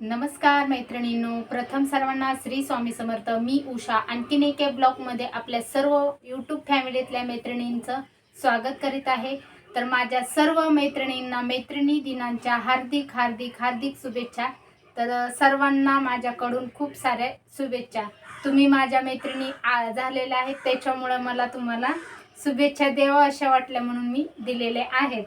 नमस्कार मैत्रिणींनो. प्रथम सर्वांना श्री स्वामी समर्थ. मी उषा. आणखीन एका ब्लॉगमध्ये आपल्या सर्व यूट्यूब फॅमिलीतल्या मैत्रिणींचं स्वागत करीत आहे. तर माझ्या सर्व मैत्रिणींना मैत्रिणी दिनांच्या हार्दिक हार्दिक हार्दिक शुभेच्छा. तर सर्वांना माझ्याकडून खूप साऱ्या शुभेच्छा. तुम्ही माझ्या मैत्रिणी आ- झालेल्या आहेत. त्याच्यामुळं मला तुम्हाला शुभेच्छा द्यावं अशा वाटल्या म्हणून मी दिलेले आहेत.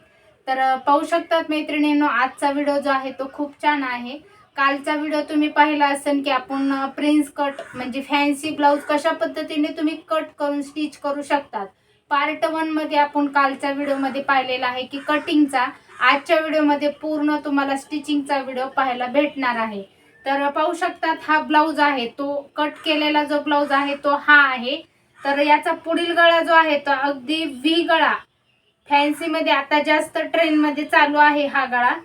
तर पाहू शकतात मैत्रिणींनो आजचा व्हिडिओ जो आहे तो खूप छान आहे. कालचा व्हिडिओ तुम्ही पाहिला असेल की आपण प्रिन्स कट म्हणजे फॅन्सी ब्लाऊज कशा पद्धतीने तुम्ही कट करून स्टिच करू शकतात. पार्ट वनमध्ये आपण कालच्या व्हिडिओमध्ये पाहिलेला आहे की कटिंगचा आजच्या व्हिडिओमध्ये पूर्ण तुम्हाला स्टिचिंगचा व्हिडिओ पाहायला भेटणार आहे. तर पाहू शकतात हा ब्लाऊज आहे तो कट केलेला जो ब्लाऊज आहे तो हा आहे. तर याचा पुढील गळा जो आहे तो अगदी व्ही गळा. फॅन्सीमध्ये आता जास्त ट्रेनमध्ये चालू आहे हा गळा.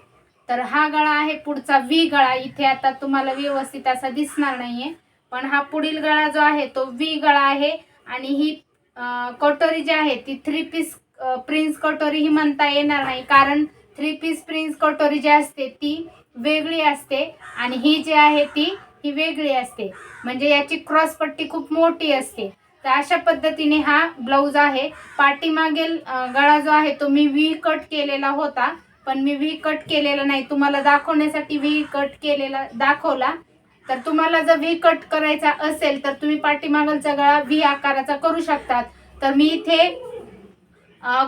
तर हा गळा आहे पुढचा व्ही गळा. इथे आता तुम्हाला व्यवस्थित असा दिसणार नाहीये. पण हा पुढील गळा जो आहे तो व्ही गळा आहे. आणि ही कटोरी जी आहे ती थ्री पीस प्रिन्स कटोरी ही म्हणता येणार नाही. कारण थ्री पीस प्रिन्स कटोरी जी असते ती वेगळी असते. आणि ही जी आहे ती ही वेगळी असते. म्हणजे याची क्रॉस पट्टी खूप मोठी असते. तर अशा पद्धतीने हा ब्लाऊज आहे. पाठीमागील गळा जो आहे तो मी व्ही कट केलेला होता. पण मी व्ही कट केलेला नाही. तुम्हाला दाखवण्यासाठी व्ही कट केलेला दाखवला. तर तुम्हाला जर व्ही कट करायचा असेल तर तुम्ही पाठीमागलचा गळा व्ही आकाराचा करू शकतात. तर मी इथे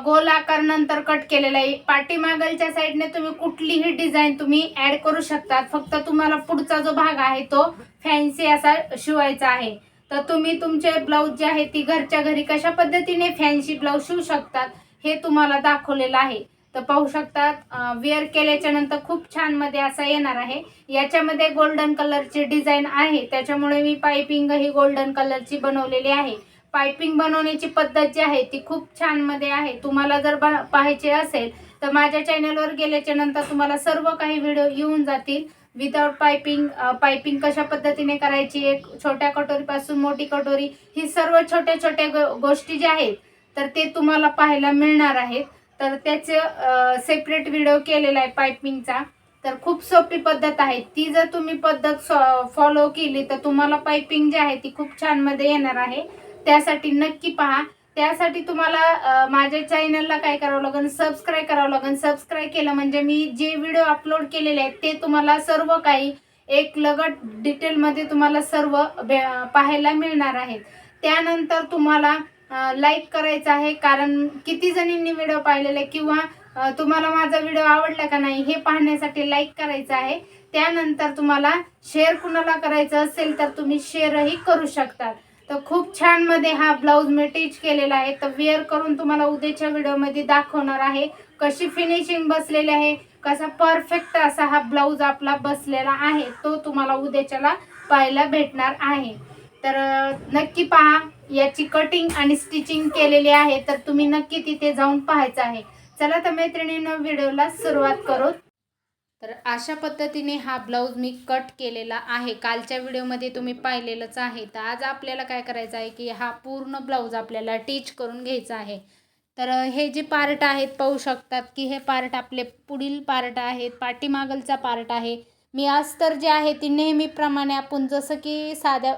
गोल आकार नंतर कट केलेला आहे. पाठीमागलच्या साईडने तुम्ही कुठलीही डिझाईन तुम्ही ऍड करू शकतात. फक्त तुम्हाला पुढचा जो भाग आहे तो फॅन्सी असा शिवायचा आहे. तर तुम्ही तुमचे ब्लाऊज जे आहे ती घरच्या घरी कशा पद्धतीने फॅन्सी ब्लाऊज शिवू शकतात हे तुम्हाला दाखवलेलं आहे. तर पाहू शकतात वेअर केल्याच्यानंतर खूप छानमध्ये असा येणार आहे. याच्यामध्ये गोल्डन कलरची डिझाईन आहे. त्याच्यामुळे मी पायपिंग ही गोल्डन कलरची बनवलेली आहे. पायपिंग बनवण्याची पद्धत जी आहे ती खूप छानमध्ये आहे. तुम्हाला जर पाहायचे असेल तर माझ्या चॅनलवर गेल्याच्यानंतर तुम्हाला सर्व काही व्हिडिओ येऊन जातील. विदाउट पायपिंग पायपिंग कशा पद्धतीने करायची एक छोट्या कटोरीपासून मोठी कटोरी ही सर्व छोट्या छोट्या गो- गोष्टी ज्या आहेत तर ते तुम्हाला पाहायला मिळणार आहेत. तर त्याचे सेपरेट व्हिडिओ केलेला आहे पायपिंगचा तर खूप सोपी पद्धत आहे. ती जर तुम्ही पद्धत फॉलो केली तर तुम्हाला पायपिंग जी आहे ती खूप छानमध्ये येणार आहे. त्यासाठी नक्की पहा. त्यासाठी तुम्हाला माझ्या चॅनलला काय करावं लागेल सबस्क्राईब करावं लागेल सबस्क्राईब केलं म्हणजे मी जे व्हिडिओ अपलोड केलेले आहेत ते तुम्हाला सर्व काही एक लगट डिटेलमध्ये तुम्हाला सर्व भे- पाहायला मिळणार आहेत. त्यानंतर तुम्हाला लाईक करायचं आहे. कारण किती जणींनी व्हिडिओ पाहिलेले किंवा तुम्हाला माझा व्हिडिओ आवडला का नाही हे पाहण्यासाठी लाईक करायचं आहे. त्यानंतर तुम्हाला शेअर कुणाला करायचं असेल तर तुम्ही शेअरही करू शकता. तर खूप छानमध्ये हा ब्लाऊज मी टीच केलेला आहे. तर वेअर करून तुम्हाला उद्याच्या व्हिडिओमध्ये दाखवणार आहे कशी फिनिशिंग बसलेली आहे कसा परफेक्ट असा हा ब्लाऊज आपला बसलेला आहे तो तुम्हाला उद्याच्याला पाहायला भेटणार आहे. तर नक्की पहा याची कटिंग आणि स्टिचिंग केलेली आहे तर तुम्ही नक्की तिथे जाऊन पाहायचं आहे. चला तर मैत्रिणीनं व्हिडिओला सुरुवात करू. तर अशा पद्धतीने हा ब्लाऊज मी कट केलेला आहे. कालच्या व्हिडिओमध्ये तुम्ही पाहिलेलंच आहे. तर आज आपल्याला काय करायचं आहे की हा पूर्ण ब्लाऊज आपल्याला टीच करून घ्यायचा आहे. तर हे जे पार्ट आहेत पाहू शकतात की हे पार्ट आपले पुढील पार्ट आहेत पाठीमागलचा पार्ट आहे. मी अस्तर जे आहे ती नेहमीप्रमाणे आपण जसं की साध्या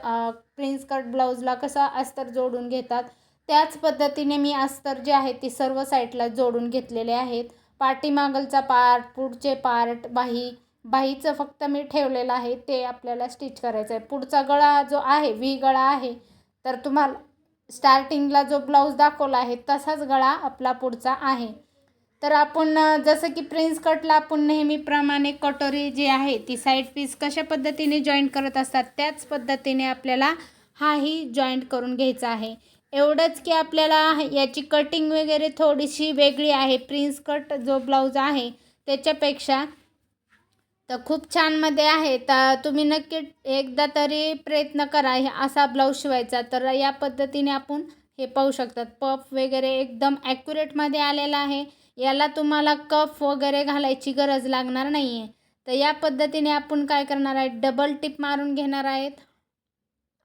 प्रिन्स कट ब्लाऊजला कसं अस्तर जोडून घेतात त्याच पद्धतीने मी अस्तर जे आहे ती सर्व साईडला जोडून घेतलेले आहेत. पाठीमागलचा पार्ट पुढचे पार्ट बाही बाहीचं फक्त मी ठेवलेलं आहे ते आपल्याला स्टिच करायचं आहे. पुढचा गळा जो आहे व्ही गळा आहे तर तुम्हाला स्टार्टिंगला जो ब्लाऊज दाखवला आहे तसाच गळा आपला पुढचा आहे. तर आपण जसं की प्रिन्स कटला आपण नेहमीप्रमाणे कटोरी जी आहे ती साईड पीस कशा पद्धतीने जॉईंट करत असतात त्याच पद्धतीने आपल्याला हाही जॉईंट करून घ्यायचा आहे. एवढंच की आपल्याला याची कटिंग वगैरे थोडीशी वेगळी आहे. प्रिन्स कट जो ब्लाऊज आहे त्याच्यापेक्षा तर खूप छानमध्ये आहे. तर तुम्ही नक्की एकदा तरी प्रयत्न करा हे असा ब्लाऊज शिवायचा. तर या पद्धतीने आपण हे पाहू शकतात. पफ वगैरे एकदम ॲक्युरेटमध्ये आलेला आहे. याला तुम्हाला कफ वगैरे घालायची गरज लागणार नाही आहे तर या पद्धतीने आपण काय करणार आहे? डबल टिप मारून घेणार आहेत.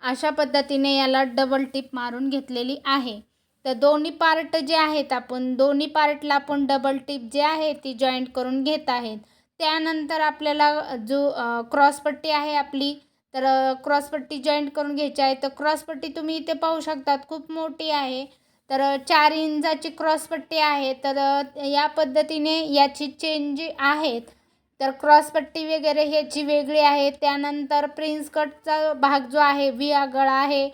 अशा पद्धतीने याला डबल टिप मारून घेतलेली आहे. तर दोन्ही पार्ट जे आहेत आपण दोन्ही पार्टला आपण डबल टिप जे आहे ती जॉईंट करून घेत आहेत. त्यानंतर आपल्याला जो क्रॉसपट्टी आहे आपली तर क्रॉसपट्टी जॉईंट करून घ्यायची आहे. तर क्रॉसपट्टी तुम्ही इथे पाहू शकतात खूप मोठी आहे. तर चार इंचाची क्रॉसपट्टी आहे. तर या पद्धतीने याची चेंज आहेत. तर क्रॉसपट्टी वगैरे ह्याची वेगळी आहे. त्यानंतर प्रिन्स कटचा भाग जो आहे व्ही गळा आहे.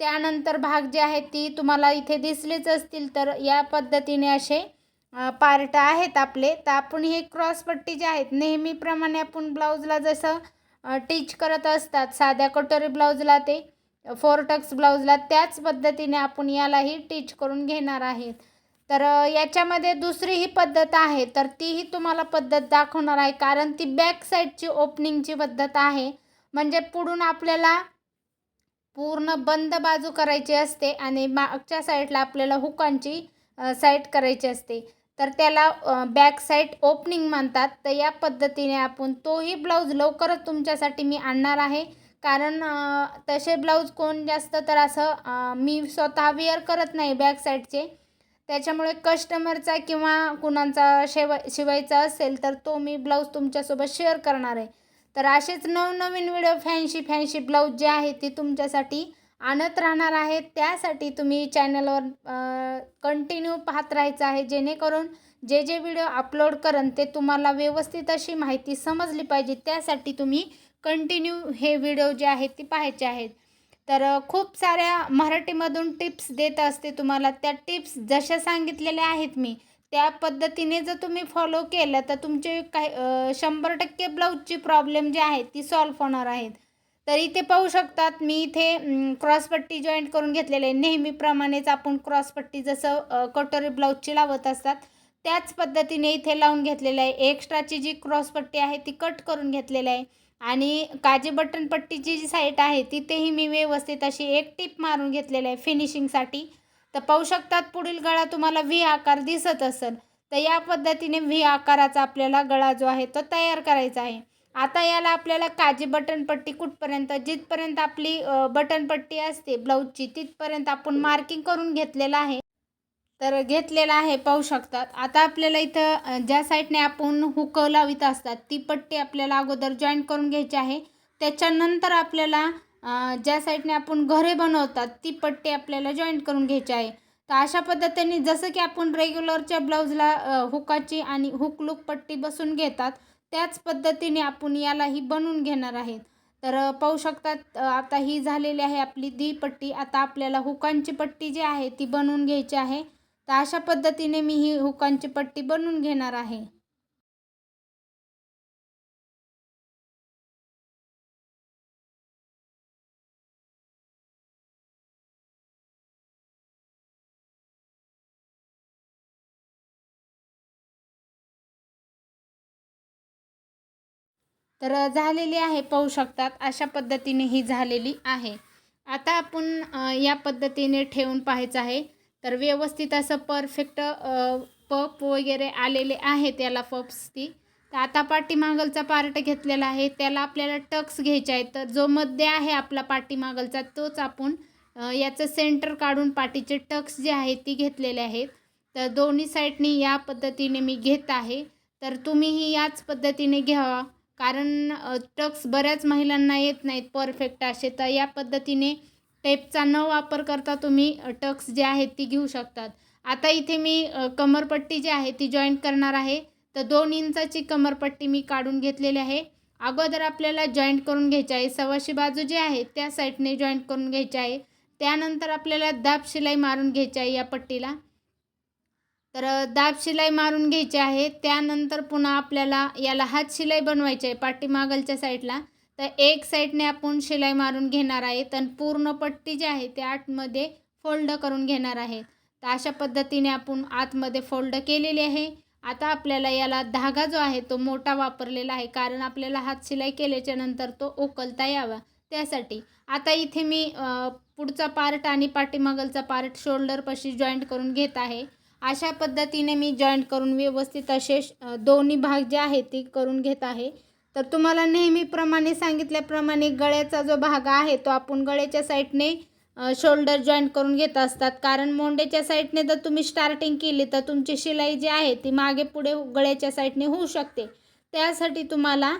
त्यानंतर भाग जे आहे ती तुम्हाला इथे दिसलीच असतील. तर या पद्धतीने असे पार्ट आहेत आपले. तर आपण हे क्रॉसपट्टी जे आहेत नेहमीप्रमाणे आपण ब्लाऊजला जसं टीच करत असतात साध्या कटोरी ब्लाऊजला ते फोर टक्स ब्लाऊजला त्याच पद्धतीने आपण यालाही टीच करून घेणार आहेत. तर याच्यामध्ये दुसरी ही पद्धत आहे तर तीही तुम्हाला पद्धत दाखवणार आहे कारण ती बॅक साईडची ओपनिंगची पद्धत आहे. म्हणजे पुढून आपल्याला पूर्ण बंद बाजू करायची असते आणि मागच्या साईडला आपल्याला हुकांची साईड करायची असते. तर त्याला बॅक साईड ओपनिंग म्हणतात. तर या पद्धतीने आपण तोही ब्लाऊज लवकरच तुमच्यासाठी मी आणणार आहे. कारण तसे ब्लाऊज कोण जास्त तर असं मी स्वतः वेअर करत नाही बॅक साईडचे त्याच्यामुळे कस्टमरचा किंवा कुणाचा शेवा शिवायचा असेल तर तो मी ब्लाऊज तुमच्यासोबत शेअर करणार आहे. तर असेच नवनवीन व्हिडिओ फॅन्शी फॅन्शी ब्लाऊज जे आहे ते तुमच्यासाठी आणत राहणार आहे त्यासाठी तुम्ही चॅनलवर कंटिन्यू पाहत राहायचं आहे. जेणेकरून जे जे व्हिडिओ अपलोड करन ते तुम्हाला व्यवस्थित अशी माहिती समजली पाहिजे. त्यासाठी तुम्ही कंटिन्यू हे व्हिडिओ जे आहेत ते पाहायचे आहेत. तर खूप साऱ्या मराठीमधून टिप्स देत असते तुम्हाला. त्या टिप्स जशा सांगितलेल्या आहेत मी त्या पद्धतीने जर तुम्ही फॉलो केलं तर तुमचे काही शंभर टक्के ब्लाऊजची प्रॉब्लेम जे आहेत ती सॉल्व्ह होणार आहेत. तर इथे पाहू शकतात मी इथे क्रॉसपट्टी जॉईंट करून घेतलेले आहे. नेहमीप्रमाणेच आपण क्रॉसपट्टी जसं कटोरी ब्लाऊजची लावत असतात त्याच पद्धतीने इथे लावून घेतलेलं आहे. एक्स्ट्राची जी क्रॉसपट्टी आहे ती कट करून घेतलेली आहे. आणि काजी बटन पट्टीची जी साईट आहे तिथेही मी व्यवस्थित अशी एक टिप मारून घेतलेली आहे फिनिशिंगसाठी तर पाहू शकतात पुढील गळा तुम्हाला व्ही आकार दिसत असेल. तर या पद्धतीने व्ही आकाराचा आपल्याला गळा जो आहे तो तयार करायचा आहे. आता याला आपल्याला काजी बटनपट्टी कुठपर्यंत जिथपर्यंत आपली बटन बटनपट्टी असते ब्लाऊजची तिथपर्यंत आपण मार्किंग करून घेतलेलं आहे. तर घेतलेला आहे पाहू शकतात. आता आपल्याला इथं ज्या साईडने आपण हुक लावित असतात ती पट्टी आपल्याला अगोदर जॉईंट करून घ्यायची आहे. त्याच्यानंतर आपल्याला ज्या साईडने आपण घरे बनवतात ती पट्टी आपल्याला जॉईंट करून घ्यायची आहे. तर अशा पद्धतीने जसं की आपण रेग्युलरच्या ब्लाऊजला हुकाची आणि हुक लूक पट्टी बसून घेतात त्याच पद्धतीने आपण यालाही बनवून घेणार आहेत. तर पाहू शकतात आता ही झालेली आहे आपली दी पट्टी. आता आपल्याला हुकांची पट्टी जी आहे ती बनवून घ्यायची आहे. तर अशा पद्धतीने मी ही हुकांची पट्टी बनवून घेणार आहे. तर झालेली आहे पाहू शकतात अशा पद्धतीने ही झालेली आहे. आता आपण या पद्धतीने ठेवून पाहायचं आहे. तर व्यवस्थित असं परफेक्ट पप वगैरे आलेले आहे त्याला पप्स ती. तर आता पाठीमागलचा पार्ट घेतलेला आहे. त्याला आपल्याला टक्स घ्यायचे आहेत. तर जो मध्य आहे आपला पाठीमागलचा तोच आपण याचं सेंटर काढून पाठीचे टक्स जे आहेत ती घेतलेले आहेत. तर दोन्ही साईडनी या पद्धतीने मी घेत आहे. तर तुम्हीही याच पद्धतीने घ्यावा. कारण टक्स बऱ्याच महिलांना येत नाहीत परफेक्ट असे. तर या पद्धतीने टेपचा न वापर करता तुम्ही टक्स जे आहेत ती घेऊ शकतात. आता इथे मी कमरपट्टी जी आहे ती जॉईंट करणार आहे. तर दोन इंचाची कमरपट्टी मी काढून घेतलेली आहे. अगोदर आपल्याला जॉईंट करून घ्यायची आहे. सवाशी बाजू जी आहे त्या साईडने जॉईंट करून घ्यायची आहे. त्यानंतर आपल्याला दाब शिलाई मारून घ्यायची आहे या पट्टीला. तर दाब शिलाई मारून घ्यायची आहे. त्यानंतर पुन्हा आपल्याला याला हात शिलाई बनवायची आहे पाठीमागलच्या साईडला. तर एक साईडने आपण शिलाई मारून घेणार आहे तर पूर्ण पट्टी जी आहे ते आतमध्ये फोल्ड करून घेणार आहे. तर अशा पद्धतीने आपण आतमध्ये फोल्ड केलेली आहे. आता आपल्याला याला धागा जो आहे तो मोठा वापरलेला आहे कारण आपल्याला हात शिलाई केल्याच्यानंतर तो उकलता यावा त्यासाठी. आता इथे मी पुढचा पार्ट आणि पाठीमागलचा पार्ट शोल्डरपाशी जॉईंट करून घेत आहे. अशा पद्धतीने मी जॉईंट करून व्यवस्थित असे दोन्ही भाग जे आहे ते करून घेत आहे. तर तुम्हाला नेहमीप्रमाणे सांगितल्याप्रमाणे गळ्याचा जो भाग आहे तो आपण गळ्याच्या साईडने शोल्डर जॉईंट करून घेत असतात. कारण मोंडेच्या साईडने जर तुम्ही स्टार्टिंग केली तर तुमची शिलाई जी आहे ती मागे पुढे गळ्याच्या साईडने होऊ शकते. त्यासाठी तुम्हाला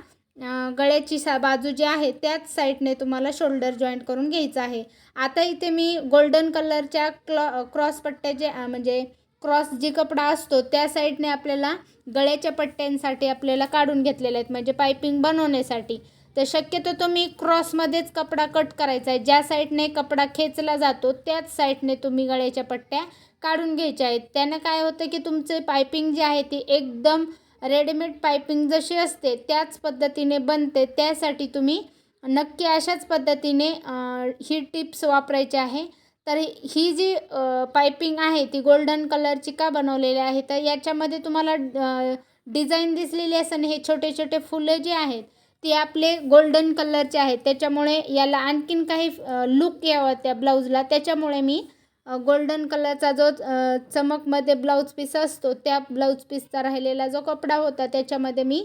गळ्याची सा बाजू जी आहे त्याच साईडने तुम्हाला शोल्डर जॉईंट करून घ्यायचं आहे. आता इथे मी गोल्डन कलरच्या क्लॉ क्रॉस पट्ट्या जे म्हणजे क्रॉस जी कपडा असतो त्या साईडने आपल्याला गळ्याच्या पट्ट्यांसाठी आपल्याला काढून घेतलेले आहेत म्हणजे पायपिंग बनवण्यासाठी. तर शक्यतो तुम्ही क्रॉसमध्येच कपडा कट करायचा आहे. ज्या साईडने कपडा खेचला जातो त्याच साईडने तुम्ही गळ्याच्या पट्ट्या काढून घ्यायच्या आहेत. त्यानं काय होतं की तुमचे पायपिंग जी आहे ती एकदम रेडीमेड पायपिंग जशी असते त्याच पद्धतीने बनते. त्यासाठी तुम्ही नक्की अशाच पद्धतीने ही टिप्स वापरायची आहे. तर ही जी पायपिंग आहे ती गोल्डन कलरची का बनवलेली आहे? तर याच्यामध्ये तुम्हाला डिझाईन दिसलेली असेल हे छोटे छोटे फुलं जे आहेत ते आपले गोल्डन कलरचे आहेत. त्याच्यामुळे याला आणखीन काही लुक यावं त्या ब्लाऊजला. त्याच्यामुळे मी गोल्डन कलरचा जो चमकमध्ये ब्लाऊज पीस असतो त्या ब्लाऊज पीसचा राहिलेला जो कपडा होता त्याच्यामध्ये मी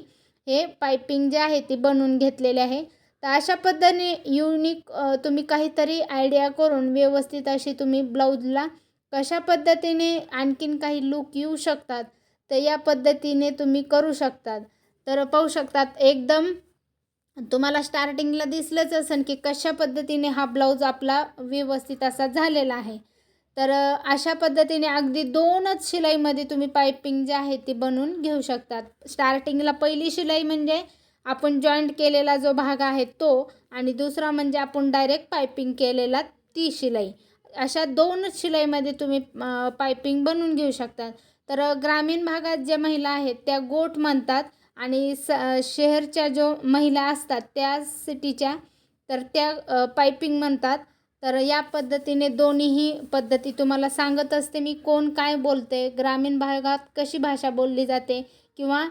हे पायपिंग जे आहे ती बनवून घेतलेले आहे. तर अशा पद्धतीने युनिक तुम्ही काहीतरी आयडिया करून व्यवस्थित अशी तुम्ही ब्लाऊजला कशा पद्धतीने आणखीन काही लूक येऊ शकतात तर या पद्धतीने तुम्ही करू शकतात. तर पाहू शकतात एकदम तुम्हाला स्टार्टिंगला दिसलंच असेल की कशा पद्धतीने हा ब्लाऊज आपला व्यवस्थित असा झालेला आहे. तर अशा पद्धतीने अगदी दोनच शिलाईमध्ये तुम्ही पायपिंग जे आहे ती बनवून घेऊ शकतात. स्टार्टिंगला पहिली शिलाई म्हणजे आपण जॉईंट केलेला जो भाग आहे तो आणि दुसरा म्हणजे आपण डायरेक्ट पायपिंग केलेला ती शिलाई. अशा दोनच शिलाईमध्ये तुम्ही पायपिंग बनवून घेऊ शकतात. तर ग्रामीण भागात ज्या महिला आहेत त्या गोट म्हणतात आणि स शहरच्या जो महिला असतात त्या सिटीच्या तर त्या पायपिंग म्हणतात. तर या पद्धतीने दोन्हीही पद्धती तुम्हाला सांगत असते मी कोण काय बोलते ग्रामीण भागात कशी भाषा बोलली जाते किंवा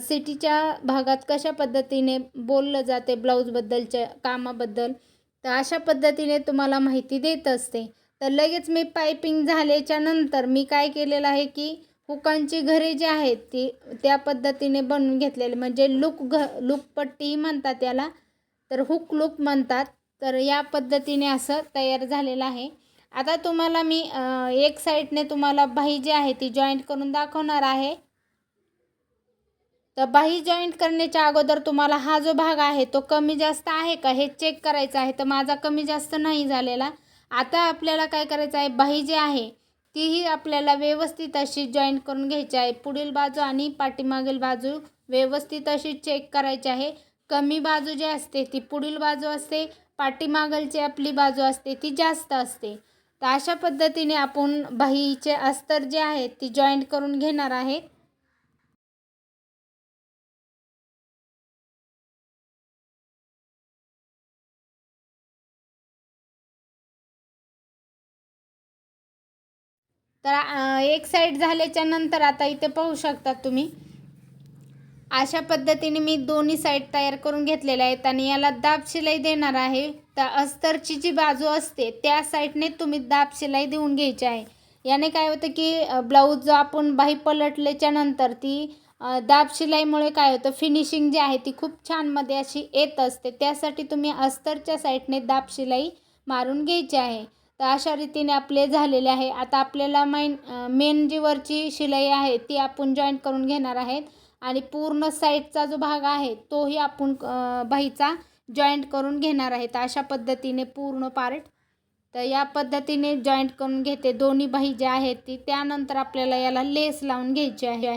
सिटीच्या भागात कशा पद्धतीने बोललं जाते ब्लाऊजबद्दलच्या कामाबद्दल? तर अशा पद्धतीने तुम्हाला माहिती देत असते. तर लगेच मी पायपिंग झाल्याच्यानंतर मी काय केलेलं आहे की हुकांची घरे जी आहेत ती त्या पद्धतीने बनवून घेतलेले. म्हणजे लुक घ लुकपट्टी म्हणतात त्याला तर हुक लुक म्हणतात. तर या पद्धतीने असं तयार झालेलं आहे. आता तुम्हाला मी एक साईडने तुम्हाला बाही जी आहे ती जॉईंट करून दाखवणार आहे. तर बाही जॉईंट करण्याच्या अगोदर तुम्हाला हा जो भाग आहे तो कमी जास्त आहे का? हे चेक करायचं आहे. तर माझा कमी जास्त नाही झालेला. आता आपल्याला काय करायचं आहे? बाही जी आहे तीही आपल्याला व्यवस्थित अशी जॉईंट करून घ्यायची आहे. पुढील बाजू आणि पाठीमागील बाजू व्यवस्थित अशी चेक करायची आहे. कमी बाजू जी असते ती पुढील बाजू असते. पाठीमागलची आपली बाजू असते ती जास्त असते. तर अशा पद्धतीने आपण बाहीचे अस्तर जे आहेत ती जॉईंट करून घेणार आहे. तर एक साईड झाल्याच्यानंतर आता इथे पाहू शकतात तुम्ही. अशा पद्धतीने मी दोन्ही साईड तयार करून घेतलेल्या आहेत आणि याला दाब शिलाई देणार आहे. तर अस्तरची जी बाजू असते त्या साईडने तुम्ही दाब शिलाई देऊन घ्यायची आहे. याने काय होतं की ब्लाऊज जो आपण बाही पलटल्याच्या नंतर ती दाब शिलाईमुळे काय होतं फिनिशिंग जी आहे ती खूप छानमध्ये अशी येत असते. त्यासाठी तुम्ही अस्तरच्या साईडने दाब शिलाई मारून घ्यायची आहे. तर अशा रीतीने आपले झालेले आहे. आता आपल्याला माइन मेन जी वरची शिलाई आहे ती आपण जॉईंट करून घेणार आहेत. आणि पूर्ण साईडचा जो भाग आहे तोही आपण बाईचा बाहीचा जॉईंट करून घेणार आहेत. अशा पद्धतीने पूर्ण पार्ट तर या पद्धतीने जॉईंट करून घेते दोन्ही बाही ज्या आहेत ती त्यानंतर आपल्याला याला लेस लावून घ्यायची आहे.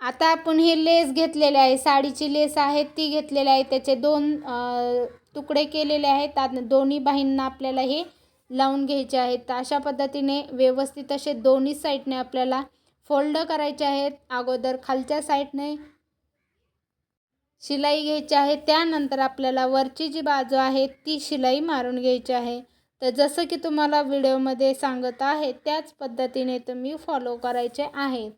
आता आपण हे लेस घेतलेले आहे साडीची लेस आहे ती घेतलेली आहे त्याचे दोन तुकडे केलेले आहेत आणि दोन्ही बाहींना आपल्याला हे लावून घ्यायचे आहेत. तर अशा पद्धतीने व्यवस्थित असे दोन्ही साईडने आपल्याला फोल्ड करायचे आहेत. अगोदर खालच्या साईडने शिलाई घ्यायची आहे. त्यानंतर आपल्याला वरची जी बाजू आहे ती शिलाई मारून घ्यायची आहे. तर जसं की तुम्हाला व्हिडिओमध्ये सांगत आहे त्याच पद्धतीने तुम्ही फॉलो करायचे आहे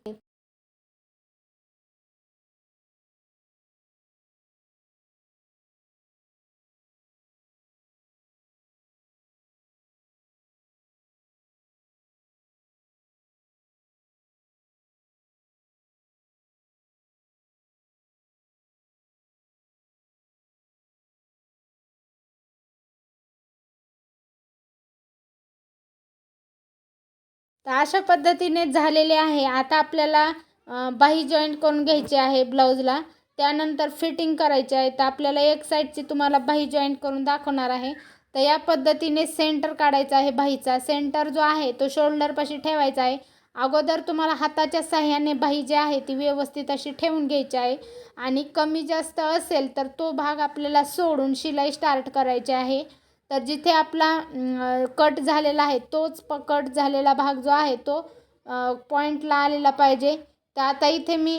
तर अशा पद्धतीने झालेले आहे. आता आपल्याला बाही जॉईंट करून घ्यायची आहे ब्लाऊजला त्यानंतर फिटिंग करायची आहे. तर आपल्याला एक साईडची तुम्हाला बाही जॉईंट करून दाखवणार आहे. तर या पद्धतीने सेंटर काढायचा आहे बाहीचा. सेंटर जो आहे तो शोल्डरपाशी ठेवायचा आहे. अगोदर तुम्हाला हाताच्या साह्याने बाही जी आहे ती व्यवस्थित अशी ठेवून घ्यायची आहे. आणि कमी जास्त असेल तर तो भाग आपल्याला सोडून शिलाई स्टार्ट करायची आहे. तर जिथे आपला कट झालेला आहे तोच प कट झालेला भाग जो आहे तो पॉईंटला आलेला पाहिजे. तर आता इथे मी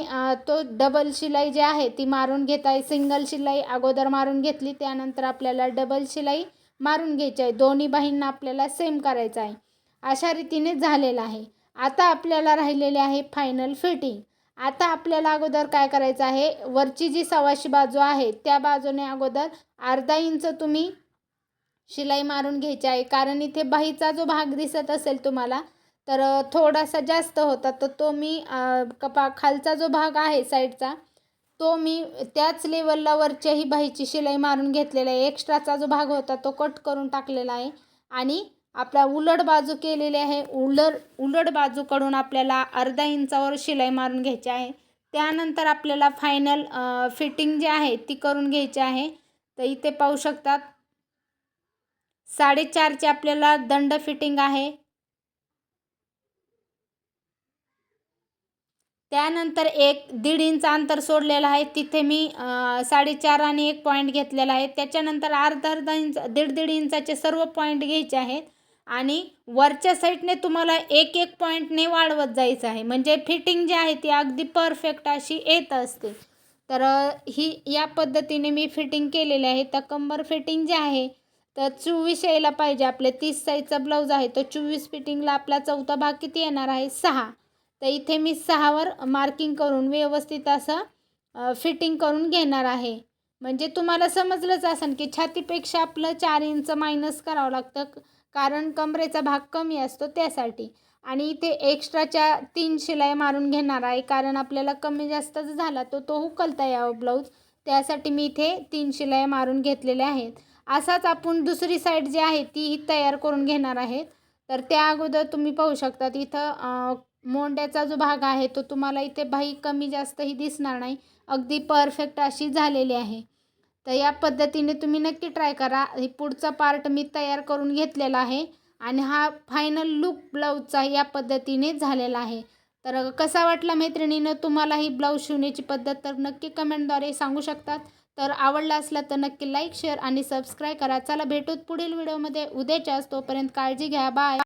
तो डबल शिलाई जी आहे ती मारून घेत आहे. सिंगल शिलाई अगोदर मारून घेतली त्यानंतर आपल्याला डबल शिलाई मारून घ्यायची आहे. दोन्ही बाहींना आपल्याला सेम करायचं आहे. अशा रीतीने झालेलं आहे. आता आपल्याला राहिलेले आहे फायनल फिटिंग. आता आपल्याला अगोदर काय करायचं आहे? वरची जी सव्वाशी बाजू आहे त्या बाजूने अगोदर अर्धा इंच तुम्ही शिलाई मारून घ्यायची आहे. कारण इथे बाहीचा जो भाग दिसत असेल तुम्हाला तर थोडासा जास्त होता. तर तो मी कपा खालचा जो भाग आहे साईडचा तो मी त्याच लेवलला वरच्याही बाहीची शिलाई मारून घेतलेला आहे. एक्स्ट्राचा जो भाग होता तो कट करून टाकलेला आहे. आणि आपला उलट बाजू केलेली आहे. उलट उलट बाजूकडून आपल्याला अर्धा इंचावर शिलाई मारून घ्यायची आहे. त्यानंतर आपल्याला फायनल फिटिंग जी आहे ती करून घ्यायची आहे. तर इथे पाहू शकतात साडेचारचे आपल्याला दंड फिटिंग आहे. त्यानंतर एक दीड इंच अंतर सोडलेलं आहे. तिथे मी साडेचार आणि एक पॉईंट घेतलेला आहे. त्याच्यानंतर अर्धा अर्धा इंच दीड दीड इंचाचे सर्व पॉईंट घ्यायचे आहेत. आणि वरच्या साईडने तुम्हाला एक एक पॉईंटने वाढवत जायचं आहे. म्हणजे फिटिंग जी आहे ती अगदी परफेक्ट अशी येत असते. तर ही या पद्धतीने मी फिटिंग केलेली आहे. तर कंबर फिटिंग जी आहे तर चोवीस यायला पाहिजे. आपले तीस साईजचा ब्लाऊज आहे तर चोवीस फिटिंगला आपला चौथा भाग किती येणार आहे? सहा. तर इथे मी सहावर मार्किंग करून व्यवस्थित असं फिटिंग करून घेणार आहे. म्हणजे तुम्हाला समजलंच असेल की छातीपेक्षा आपलं चार इंच मायनस करावं लागतं कारण कमरेचा भाग कमी असतो त्यासाठी. आणि इथे एक्स्ट्राच्या तीन शिलाई मारून घेणार आहे कारण आपल्याला कमी जास्त झाला तो तो उकलता यावं ब्लाऊज त्यासाठी मी इथे तीन शिलाई मारून घेतलेल्या आहेत. असाच आपण दुसरी साईड जी आहे तीही तयार करून घेणार आहेत. तर त्या अगोदर तुम्ही पाहू शकतात इथं मोंड्याचा जो भाग आहे तो तुम्हाला इथे बाही कमी जास्तही दिसणार नाही. अगदी परफेक्ट अशी झालेली आहे. तर या पद्धतीने तुम्ही नक्की ट्राय करा. हे पुढचा पार्ट मी तयार करून घेतलेला आहे. आणि हा फायनल लुक ब्लाऊजचा या पद्धतीने झालेला आहे. तर कसा वाटला मैत्रिणीनं तुम्हाला ही ब्लाऊज शिवण्याची पद्धत तर नक्की कमेंटद्वारे सांगू शकतात. तर आवडला असला तर नक्की लाईक शेअर आणि सबस्क्राईब करा. चला भेटूत पुढील व्हिडिओमध्ये. उद्याच्याच तोपर्यंत काळजी घ्या. बाय.